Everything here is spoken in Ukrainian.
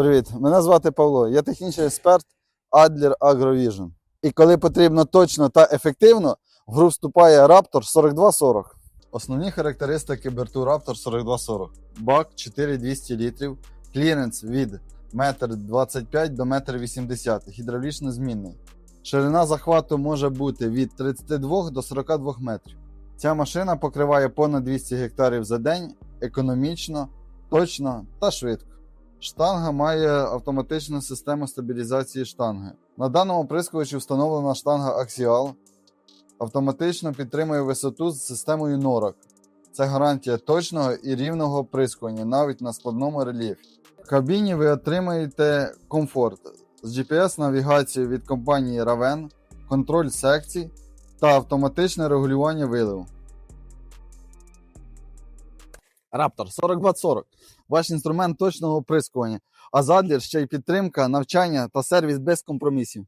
Привіт, мене звати Павло. Я технічний експерт Adler AgroVision. І коли потрібно точно та ефективно, в гру вступає Raptor 4240. Основні характеристики борту Raptor 4240. Бак 4200 літрів, кліренс від 1,25 м до 1,80 м, гідравлічно змінний. Ширина захвату може бути від 32 до 42 метрів. Ця машина покриває понад 200 гектарів за день економічно, точно та швидко. Штанга має автоматичну систему стабілізації штанги. На даному прискувачі встановлена штанга Axial. Автоматично підтримує висоту з системою NORAC. Це гарантія точного і рівного прискування навіть на складному рельєфі. В кабіні ви отримаєте комфорт з GPS-навігацією від компанії Raven, контроль секцій та автоматичне регулювання виливу. Raptor 4240 ваш інструмент точного оприскування, а Задлір ще й підтримка, навчання та сервіс без компромісів.